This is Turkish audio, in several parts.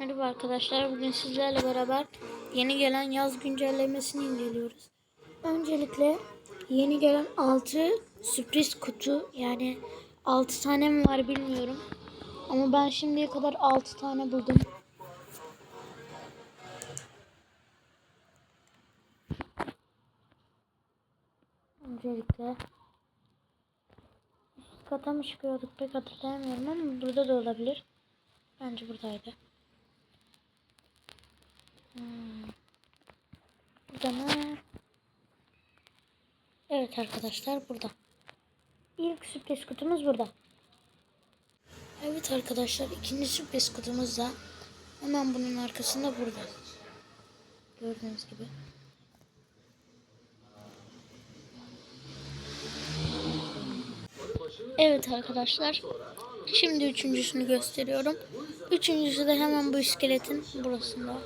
Merhaba arkadaşlar. Bugün sizlerle beraber yeni gelen yaz güncellemesini inceliyoruz. Öncelikle yeni gelen 6 sürpriz kutu yani 6 tane mi var bilmiyorum. Ama ben şimdiye kadar 6 tane buldum. Öncelikle üst kata mı çıkıyorduk pek hatırlayamıyorum ama burada da olabilir. Bence buradaydı. Hmm. Burada mı? Evet arkadaşlar burada. İlk sürpriz kutumuz burada. Evet arkadaşlar ikinci sürpriz kutumuz da hemen bunun arkasında burada. Gördüğünüz gibi. Evet arkadaşlar. Şimdi üçüncüsünü gösteriyorum. Üçüncüsü de hemen bu iskeletin burasında.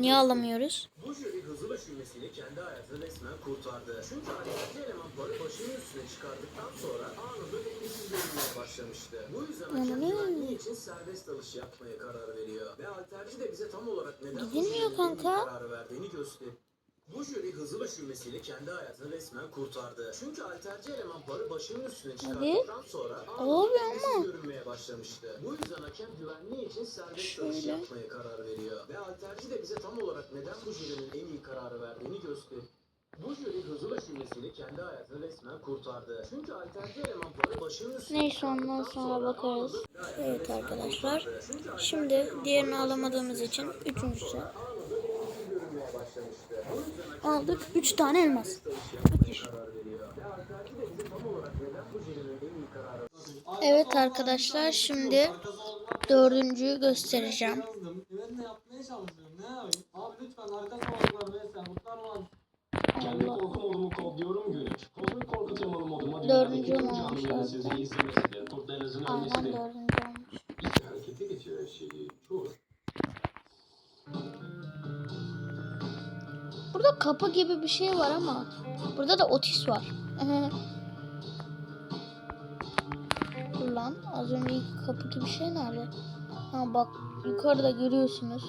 Niye alamıyoruz? Bu jüri hızlı düşünmesiyle kendi hayatını resmen kurtardı. Çünkü aletli eleman barı başının üstüne çıkardıktan sonra anında dengesiz görünmeye başlamıştı. Bu yüzden hakem güvenliği için serbest dalış yapmaya karar veriyor. Ve alterci de bize tam olarak neden bu iyi kanka. kararı verdiğini gösterdi. Bu jüri hızlı düşünmesiyle kendi hayatını resmen kurtardı. Çünkü alterci eleman barı başının üstüne çıkardıktan sonra Abi ama. görünmeye başlamıştı. Bu yüzden hakem güvenliği için serbest dalış Şöyle. yapmaya karar veriyor. Ve alterci de bize tam olarak neden bu jürinin en iyi kararı verdiğini gösterdi. Bu jüri hızlı düşünmesiyle kendi hayatını resmen kurtardı. Çünkü alterci eleman barı başının üstüne Neyse ondan sonra bakarız. Evet arkadaşlar. Şimdi diğerini alamadığımız için üçüncüsü aldık. 3 tane elmas. Evet arkadaşlar şimdi dördüncüyü göstereceğim. Dördüncü mü olmuş? Aynen dördüncü olmuş. Kapı gibi bir şey var ama burada da otis var. Dur lan az önceki kapı gibi şey nerede? Ha bak yukarıda görüyorsunuz.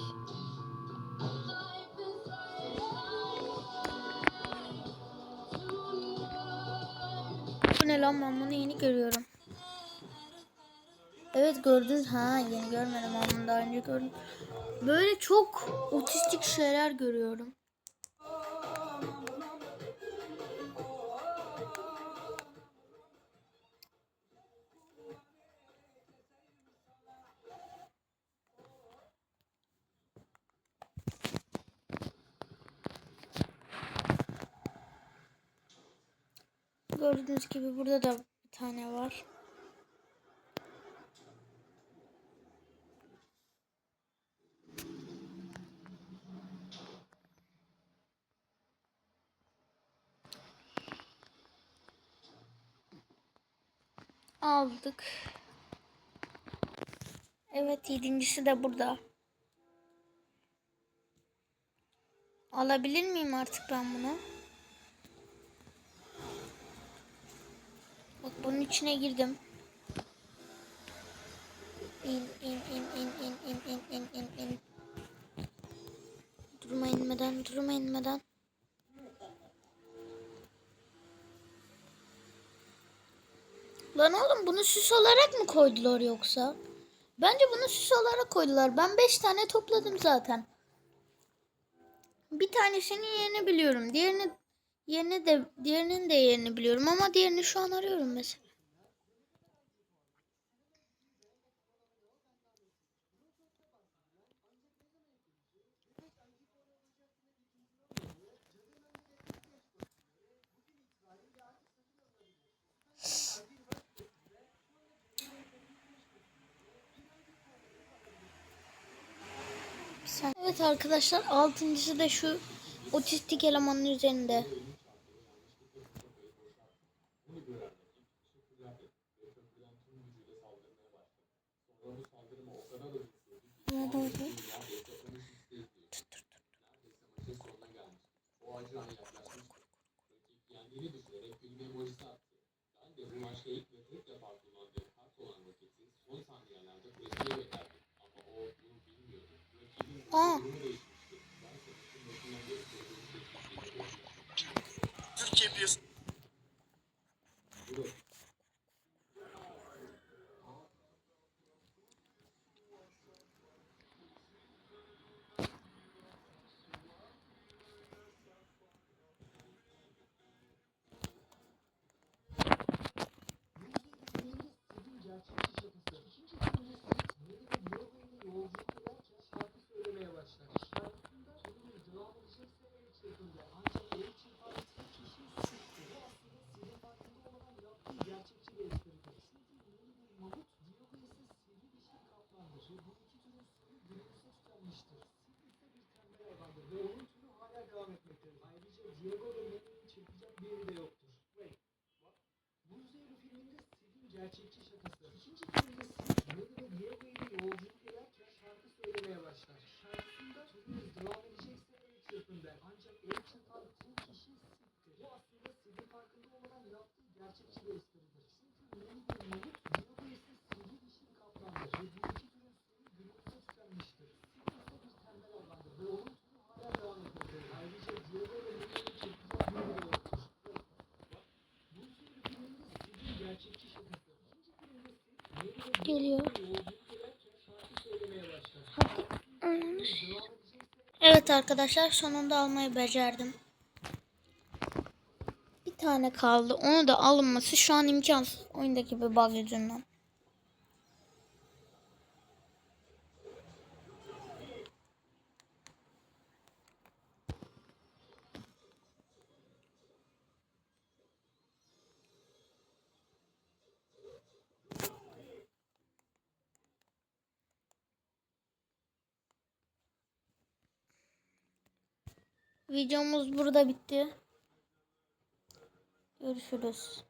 Bu ne lan ben bunu yeni görüyorum. Evet gördünüz ha yeni görmedim ama daha önce gördüm. Böyle çok otistik şeyler görüyorum. Gördüğünüz gibi burada da bir tane var. Aldık. Evet yedincisi de burada. Alabilir miyim artık ben bunu? Bak bunun içine girdim. İn in in in in in in in in in. Durma inmeden, durma inmeden. Lan oğlum bunu süs olarak mı koydular yoksa? Bence bunu süs olarak koydular. Ben 5 tane topladım zaten. Bir tanesinin yerini biliyorum. Diğerini yerini de diğerinin de yerini biliyorum ama diğerini şu an arıyorum mesela. Evet arkadaşlar altıncısı da şu otistik elemanın üzerinde. Nerede oldu? Tut Türkiye piyasası. Gerçekçi geliyor. Hadi. Evet arkadaşlar sonunda almayı becerdim. Bir tane kaldı. Onu da alınması şu an imkansız. Oyundaki bir bug yüzünden. Videomuz burada bitti. Görüşürüz.